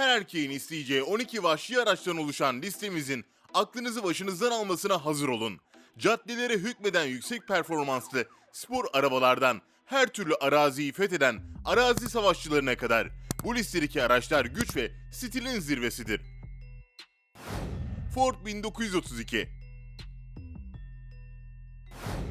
Her erkeğin isteyeceği 12 vahşi araçtan oluşan listemizin aklınızı başınızdan almasına hazır olun. Caddelere hükmeden yüksek performanslı spor arabalardan her türlü araziyi fetheden arazi savaşçılarına kadar bu listedeki araçlar güç ve stilin zirvesidir. Ford 1932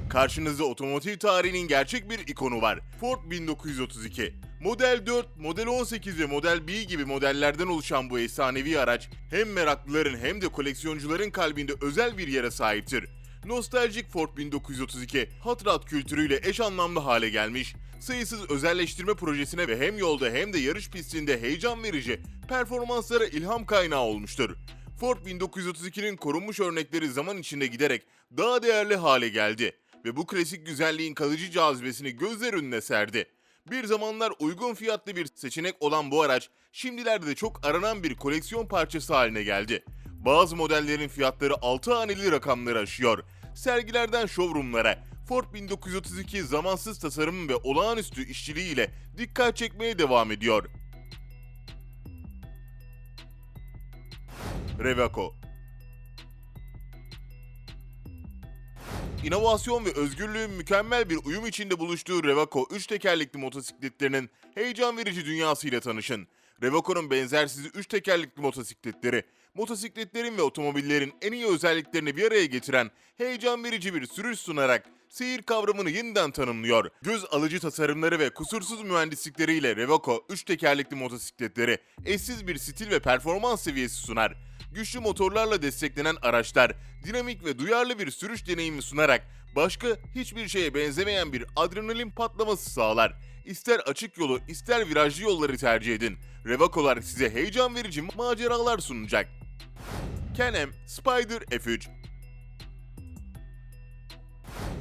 Karşınızda otomotiv tarihinin gerçek bir ikonu var. Ford 1932. Model 4, Model 18 ve Model B gibi modellerden oluşan bu efsanevi araç hem meraklıların hem de koleksiyoncuların kalbinde özel bir yere sahiptir. Nostaljik Ford 1932 hot rod kültürüyle eş anlamlı hale gelmiş, sayısız özelleştirme projesine ve hem yolda hem de yarış pistinde heyecan verici performanslara ilham kaynağı olmuştur. Ford 1932'nin korunmuş örnekleri zaman içinde giderek daha değerli hale geldi ve bu klasik güzelliğin kalıcı cazibesini gözler önüne serdi. Bir zamanlar uygun fiyatlı bir seçenek olan bu araç şimdilerde de çok aranan bir koleksiyon parçası haline geldi. Bazı modellerin fiyatları 6 haneli rakamları aşıyor. Sergilerden showroomlara Ford 1932 zamansız tasarım ve olağanüstü işçiliğiyle dikkat çekmeye devam ediyor. Revaco İnovasyon ve özgürlüğün mükemmel bir uyum içinde buluştuğu Revaco 3 tekerlekli motosikletlerinin heyecan verici dünyasıyla tanışın. Revaco'nun benzersiz 3 tekerlekli motosikletleri, motosikletlerin ve otomobillerin en iyi özelliklerini bir araya getiren heyecan verici bir sürüş sunarak seyir kavramını yeniden tanımlıyor. Göz alıcı tasarımları ve kusursuz mühendislikleriyle Revaco 3 tekerlekli motosikletleri eşsiz bir stil ve performans seviyesi sunar güçlü motorlarla desteklenen araçlar dinamik ve duyarlı bir sürüş deneyimi sunarak başka hiçbir şeye benzemeyen bir adrenalin patlaması sağlar. İster açık yolu ister virajlı yolları tercih edin. Revaco'lar size heyecan verici maceralar sunacak. Can-Am Spider F3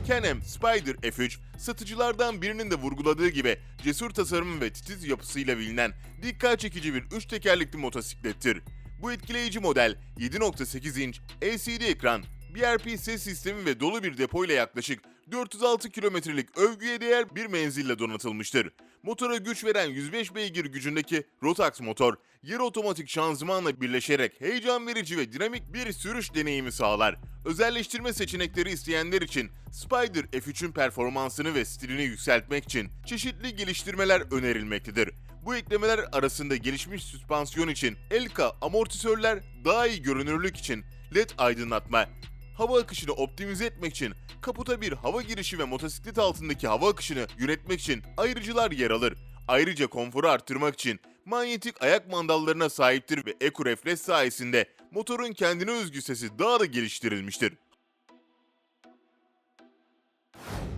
Can-Am Spider F3, satıcılardan birinin de vurguladığı gibi cesur tasarımı ve titiz yapısıyla bilinen dikkat çekici bir 3 tekerlekli motosiklettir. Bu etkileyici model 7.8 inç LCD ekran, BRP ses sistemi ve dolu bir depo ile yaklaşık 406 kilometrelik övgüye değer bir menzille donatılmıştır. Motora güç veren 105 beygir gücündeki Rotax motor, yarı otomatik şanzımanla birleşerek heyecan verici ve dinamik bir sürüş deneyimi sağlar. Özelleştirme seçenekleri isteyenler için Spider F3'ün performansını ve stilini yükseltmek için çeşitli geliştirmeler önerilmektedir. Bu eklemeler arasında gelişmiş süspansiyon için Elka amortisörler, daha iyi görünürlük için LED aydınlatma, hava akışını optimize etmek için kaputa bir hava girişi ve motosiklet altındaki hava akışını yönetmek için ayrıcılar yer alır. Ayrıca konforu arttırmak için manyetik ayak mandallarına sahiptir ve Eco Reflex sayesinde motorun kendine özgü sesi daha da geliştirilmiştir.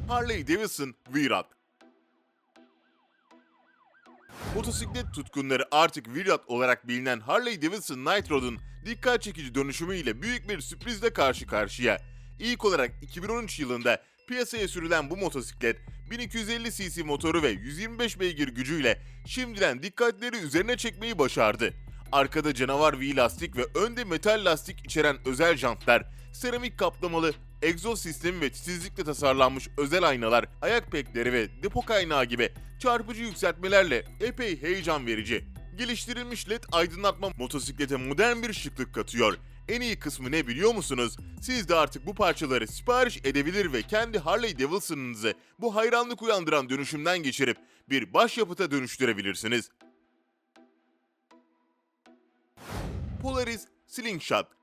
Harley Davidson V-Rod Motosiklet tutkunları artık Wheelot olarak bilinen Harley Davidson Nitro'nun dikkat çekici dönüşümüyle büyük bir sürprizle karşı karşıya. İlk olarak 2013 yılında piyasaya sürülen bu motosiklet 1250 cc motoru ve 125 beygir gücüyle şimdiden dikkatleri üzerine çekmeyi başardı. Arkada canavar V lastik ve önde metal lastik içeren özel jantlar, seramik kaplamalı egzoz sistemi ve titizlikle tasarlanmış özel aynalar, ayak pekleri ve depo kaynağı gibi çarpıcı yükseltmelerle epey heyecan verici. Geliştirilmiş led aydınlatma motosiklete modern bir şıklık katıyor. En iyi kısmı ne biliyor musunuz? Siz de artık bu parçaları sipariş edebilir ve kendi Harley Davidson'ınızı bu hayranlık uyandıran dönüşümden geçirip bir başyapıta dönüştürebilirsiniz. Polaris Slingshot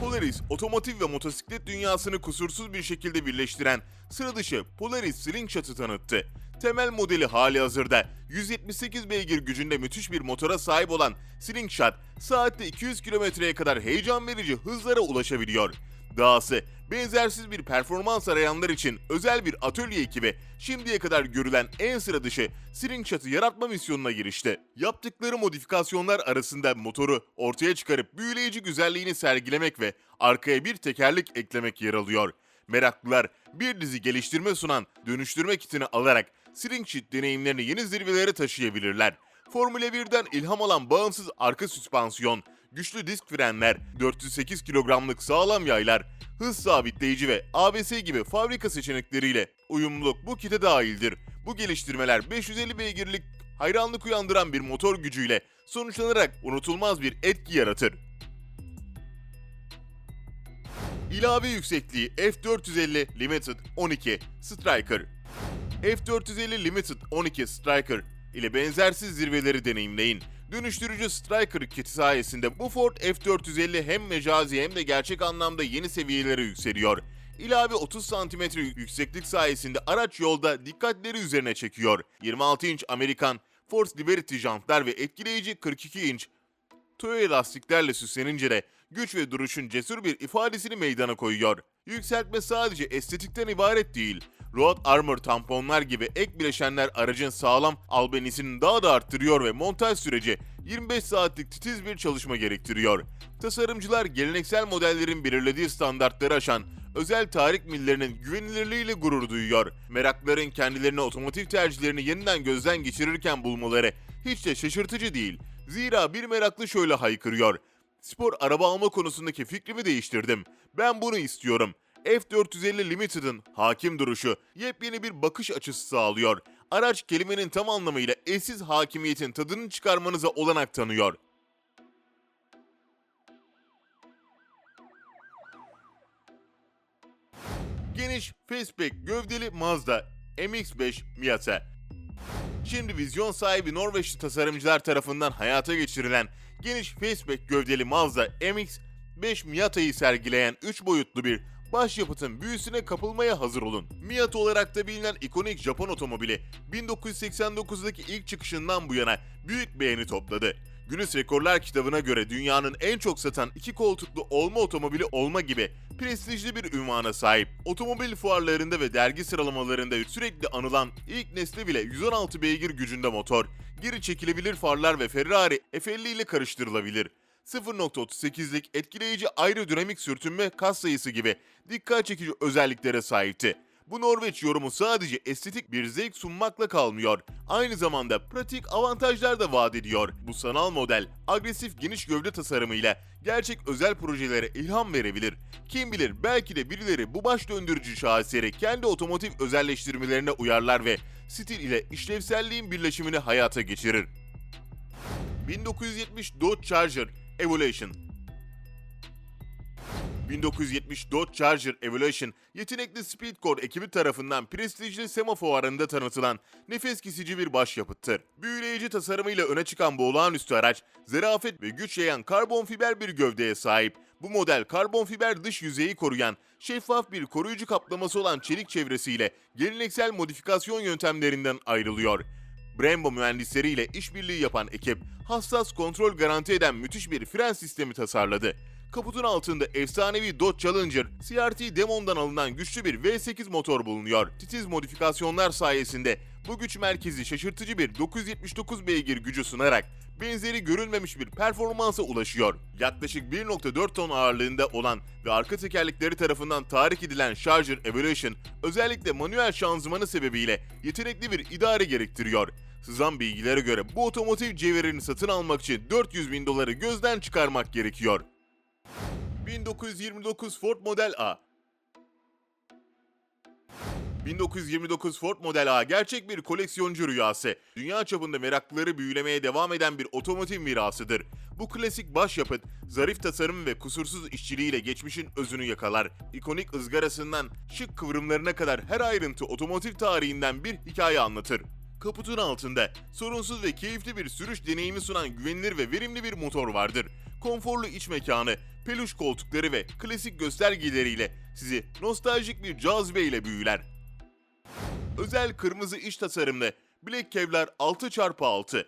Polaris, otomotiv ve motosiklet dünyasını kusursuz bir şekilde birleştiren sıra dışı Polaris Slingshot'ı tanıttı. Temel modeli hali hazırda 178 beygir gücünde müthiş bir motora sahip olan Slingshot, saatte 200 kilometreye kadar heyecan verici hızlara ulaşabiliyor. Dahası benzersiz bir performans arayanlar için özel bir atölye ekibi şimdiye kadar görülen en sıra dışı Slingshot'ı yaratma misyonuna girişti. Yaptıkları modifikasyonlar arasında motoru ortaya çıkarıp büyüleyici güzelliğini sergilemek ve arkaya bir tekerlek eklemek yer alıyor. Meraklılar bir dizi geliştirme sunan dönüştürme kitini alarak Slingshot deneyimlerini yeni zirvelere taşıyabilirler. Formula 1'den ilham alan bağımsız arka süspansiyon, güçlü disk frenler, 408 kilogramlık sağlam yaylar, hız sabitleyici ve ABS gibi fabrika seçenekleriyle uyumluluk bu kite dahildir. Bu geliştirmeler 550 beygirlik hayranlık uyandıran bir motor gücüyle sonuçlanarak unutulmaz bir etki yaratır. İlave yüksekliği F450 Limited 12 Striker F450 Limited 12 Striker ile benzersiz zirveleri deneyimleyin. Dönüştürücü Striker kiti sayesinde bu Ford F450 hem mecazi hem de gerçek anlamda yeni seviyelere yükseliyor. İlave 30 cm yükseklik sayesinde araç yolda dikkatleri üzerine çekiyor. 26 inç Amerikan Force Liberty jantlar ve etkileyici 42 inç Toyo lastiklerle süslenince de güç ve duruşun cesur bir ifadesini meydana koyuyor. Yükseltme sadece estetikten ibaret değil. Road Armor tamponlar gibi ek bileşenler aracın sağlam albenisini daha da arttırıyor ve montaj süreci 25 saatlik titiz bir çalışma gerektiriyor. Tasarımcılar geleneksel modellerin belirlediği standartları aşan özel tarih millerinin güvenilirliğiyle gurur duyuyor. Merakların kendilerine otomotiv tercihlerini yeniden gözden geçirirken bulmaları hiç de şaşırtıcı değil. Zira bir meraklı şöyle haykırıyor. Spor araba alma konusundaki fikrimi değiştirdim. Ben bunu istiyorum. F450 Limited'ın hakim duruşu yepyeni bir bakış açısı sağlıyor. Araç kelimenin tam anlamıyla eşsiz hakimiyetin tadını çıkarmanıza olanak tanıyor. Geniş fastback gövdeli Mazda MX-5 Miata. Şimdi vizyon sahibi Norveçli tasarımcılar tarafından hayata geçirilen geniş fastback gövdeli Mazda MX-5 Miata'yı sergileyen 3 boyutlu bir başyapıtın büyüsüne kapılmaya hazır olun. Miata olarak da bilinen ikonik Japon otomobili 1989'daki ilk çıkışından bu yana büyük beğeni topladı. Guinness Rekorlar kitabına göre dünyanın en çok satan iki koltuklu olma otomobili olma gibi prestijli bir ünvana sahip. Otomobil fuarlarında ve dergi sıralamalarında sürekli anılan ilk nesli bile 116 beygir gücünde motor, geri çekilebilir farlar ve Ferrari F50 ile karıştırılabilir. 0.38'lik etkileyici aerodinamik sürtünme kas sayısı gibi dikkat çekici özelliklere sahipti. Bu Norveç yorumu sadece estetik bir zevk sunmakla kalmıyor. Aynı zamanda pratik avantajlar da vaat ediyor. Bu sanal model agresif geniş gövde tasarımıyla gerçek özel projelere ilham verebilir. Kim bilir belki de birileri bu baş döndürücü şaheseri kendi otomotiv özelleştirmelerine uyarlar ve stil ile işlevselliğin birleşimini hayata geçirir. 1970 Dodge Charger Evolution 1970 Dodge Charger Evolution, yetenekli Speedcore ekibi tarafından prestijli SEMA fuarında tanıtılan nefes kesici bir başyapıttır. Büyüleyici tasarımıyla öne çıkan bu olağanüstü araç, zarafet ve güç yayan karbon fiber bir gövdeye sahip. Bu model karbon fiber dış yüzeyi koruyan, şeffaf bir koruyucu kaplaması olan çelik çevresiyle geleneksel modifikasyon yöntemlerinden ayrılıyor. Brembo mühendisleriyle işbirliği yapan ekip, hassas kontrol garanti eden müthiş bir fren sistemi tasarladı. Kaputun altında efsanevi Dodge Challenger CRT Demon'dan alınan güçlü bir V8 motor bulunuyor. Titiz modifikasyonlar sayesinde bu güç merkezi şaşırtıcı bir 979 beygir gücü sunarak benzeri görülmemiş bir performansa ulaşıyor. Yaklaşık 1.4 ton ağırlığında olan ve arka tekerlekleri tarafından tahrik edilen Charger Evolution özellikle manuel şanzımanı sebebiyle yetenekli bir idare gerektiriyor. Sızan bilgilere göre bu otomotiv cevherini satın almak için 400 bin doları gözden çıkarmak gerekiyor. 1929 Ford Model A 1929 Ford Model A gerçek bir koleksiyoncu rüyası. Dünya çapında meraklıları büyülemeye devam eden bir otomotiv mirasıdır. Bu klasik başyapıt, zarif tasarım ve kusursuz işçiliğiyle geçmişin özünü yakalar. İkonik ızgarasından şık kıvrımlarına kadar her ayrıntı otomotiv tarihinden bir hikaye anlatır. Kaputun altında sorunsuz ve keyifli bir sürüş deneyimi sunan güvenilir ve verimli bir motor vardır. Konforlu iç mekanı, peluş koltukları ve klasik göstergeleriyle sizi nostaljik bir cazibe ile büyüler. Özel kırmızı iç tasarımlı Black Kevlar 6x6.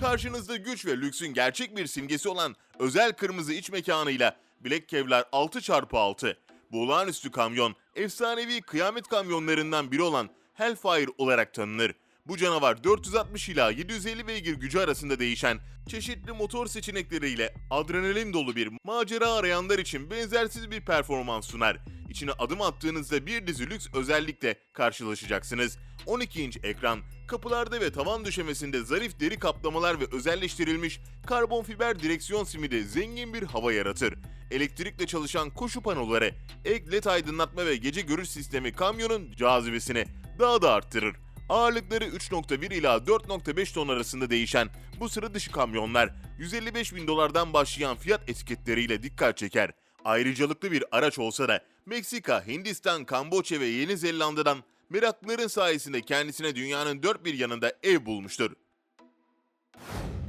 Karşınızda güç ve lüksün gerçek bir simgesi olan özel kırmızı iç mekanıyla Black Kevlar 6x6. Bu olağanüstü kamyon, efsanevi kıyamet kamyonlarından biri olan Hellfire olarak tanınır. Bu canavar 460 ila 750 beygir gücü arasında değişen çeşitli motor seçenekleriyle adrenalin dolu bir macera arayanlar için benzersiz bir performans sunar. İçine adım attığınızda bir dizi lüks özellikle karşılaşacaksınız. 12 inç ekran, kapılarda ve tavan döşemesinde zarif deri kaplamalar ve özelleştirilmiş karbon fiber direksiyon simidi zengin bir hava yaratır. Elektrikle çalışan koşu panoları, ek led aydınlatma ve gece görüş sistemi kamyonun cazibesini daha da arttırır. Ağırlıkları 3.1 ila 4.5 ton arasında değişen bu sıra dışı kamyonlar 155 bin dolardan başlayan fiyat etiketleriyle dikkat çeker. Ayrıcalıklı bir araç olsa da Meksika, Hindistan, Kamboçya ve Yeni Zelanda'dan meraklıların sayesinde kendisine dünyanın dört bir yanında ev bulmuştur.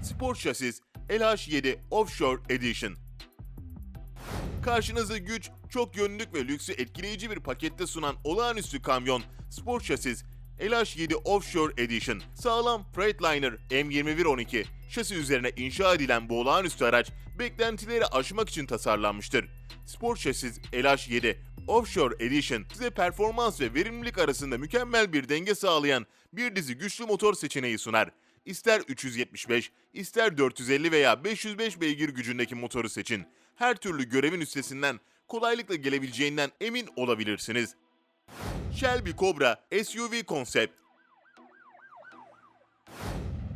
Sport Şasis LH7 Offshore Edition Karşınızda güç, çok yönlülük ve lüksü etkileyici bir pakette sunan olağanüstü kamyon Sport Chassis LH7 Offshore Edition sağlam Freightliner M2112 şasi üzerine inşa edilen bu olağanüstü araç beklentileri aşmak için tasarlanmıştır. Sport Chassis LH7 Offshore Edition size performans ve verimlilik arasında mükemmel bir denge sağlayan bir dizi güçlü motor seçeneği sunar. İster 375, ister 450 veya 505 beygir gücündeki motoru seçin. Her türlü görevin üstesinden kolaylıkla gelebileceğinden emin olabilirsiniz. Shelby Cobra SUV konsept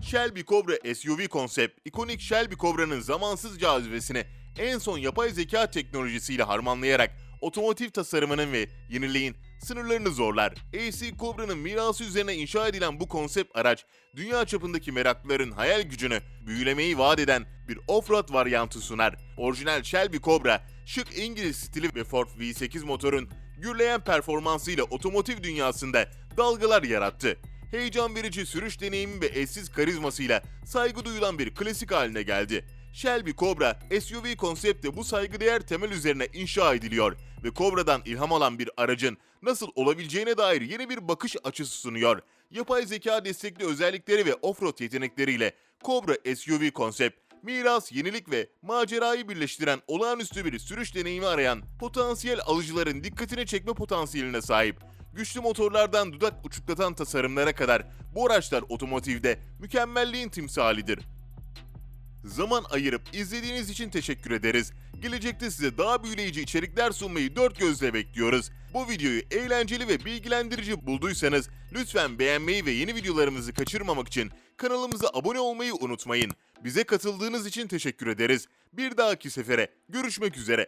Shelby Cobra SUV konsept, ikonik Shelby Cobra'nın zamansız cazibesini en son yapay zeka teknolojisiyle harmanlayarak otomotiv tasarımının ve yeniliğin sınırlarını zorlar. AC Cobra'nın mirası üzerine inşa edilen bu konsept araç, dünya çapındaki meraklıların hayal gücünü büyülemeyi vaat eden bir off-road varyantı sunar. Orijinal Shelby Cobra, şık İngiliz stili ve Ford V8 motorun gürleyen performansıyla otomotiv dünyasında dalgalar yarattı heyecan verici sürüş deneyimi ve eşsiz karizmasıyla saygı duyulan bir klasik haline geldi. Shelby Cobra SUV konsepti bu saygıdeğer temel üzerine inşa ediliyor ve Cobra'dan ilham alan bir aracın nasıl olabileceğine dair yeni bir bakış açısı sunuyor. Yapay zeka destekli özellikleri ve offroad yetenekleriyle Cobra SUV konsept miras, yenilik ve macerayı birleştiren olağanüstü bir sürüş deneyimi arayan potansiyel alıcıların dikkatini çekme potansiyeline sahip. Güçlü motorlardan dudak uçuklatan tasarımlara kadar bu araçlar otomotivde mükemmelliğin timsalidir. Zaman ayırıp izlediğiniz için teşekkür ederiz. Gelecekte size daha büyüleyici içerikler sunmayı dört gözle bekliyoruz. Bu videoyu eğlenceli ve bilgilendirici bulduysanız lütfen beğenmeyi ve yeni videolarımızı kaçırmamak için kanalımıza abone olmayı unutmayın. Bize katıldığınız için teşekkür ederiz. Bir dahaki sefere görüşmek üzere.